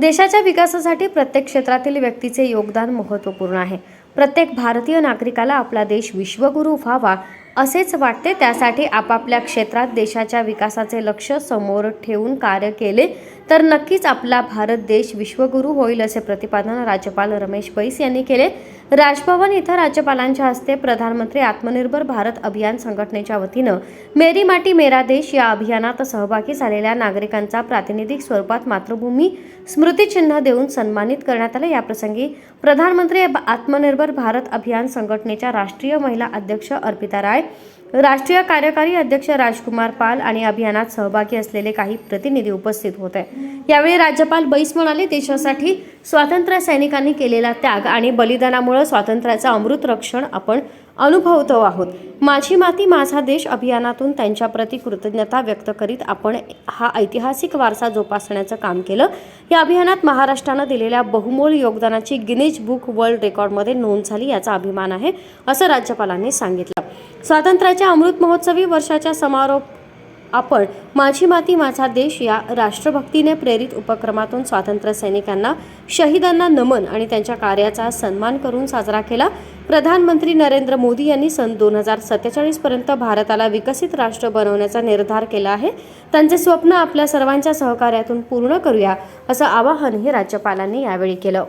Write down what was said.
देशाच्या विकासासाठी प्रत्येक क्षेत्रातील व्यक्तीचे योगदान महत्त्वपूर्ण आहे. प्रत्येक भारतीय नागरिकाला आपला देश विश्वगुरू व्हावा असेच वाटते. त्यासाठी आपापल्या क्षेत्रात देशाच्या विकासाचे लक्ष समोर ठेवून कार्य केले तर नक्कीच आपला भारत देश विश्वगुरू होईल असे प्रतिपादन राज्यपाल रमेश बैस यांनी केले. राजभवन इथं राज्यपालांच्या हस्ते प्रधानमंत्री आत्मनिर्भर भारत अभियान संघटनेच्या वतीनं मेरी माटी मेरा देश या अभियानात सहभागी झालेल्या नागरिकांचा प्रातिनिधिक स्वरूपात मातृभूमी स्मृतिचिन्ह देऊन सन्मानित करण्यात आलं. याप्रसंगी प्रधानमंत्री आत्मनिर्भर भारत अभियान संघटनेच्या राष्ट्रीय महिला अध्यक्ष अर्पिता राय राष्ट्रीय कार्यकारी अध्यक्ष राजकुमार पाल आणि अभियानात सहभागी असलेले काही प्रतिनिधी उपस्थित होते यावेळी राज्यपाल बैस म्हणाले देशासाठी स्वातंत्र्य सैनिकांनी केलेला त्याग आणि बलिदानामुळे स्वातंत्र्याचा अमृत रक्षण आपण अनुभवतो आहोत. माझी माती माझा देश अभियानातून त्यांच्याप्रती कृतज्ञता व्यक्त करीत आपण हा ऐतिहासिक वारसा जोपासण्याचं काम केलं. या अभियानात महाराष्ट्रानं दिलेल्या बहुमोल योगदानाची गिनीज बुक वर्ल्ड रेकॉर्डमध्ये नोंद झाली याचा अभिमान आहे असं राज्यपालांनी सांगितलं. स्वातंत्र्याच्या अमृत महोत्सवी वर्षाच्या समारोप आपण माझी माती माझा देश या राष्ट्रभक्तीने प्रेरित उपक्रमातून स्वातंत्र्य सैनिकांना शहीदांना नमन आणि त्यांच्या कार्याचा सन्मान करून साजरा केला. प्रधानमंत्री नरेंद्र मोदी यांनी सन दोन हजार सत्तेचाळीसपर्यंत भारताला विकसित राष्ट्र बनवण्याचा निर्धार केला आहे. त्यांचे स्वप्न आपल्या सर्वांच्या सहकार्यातून पूर्ण करूया असं आवाहनही राज्यपालांनी यावेळी केलं.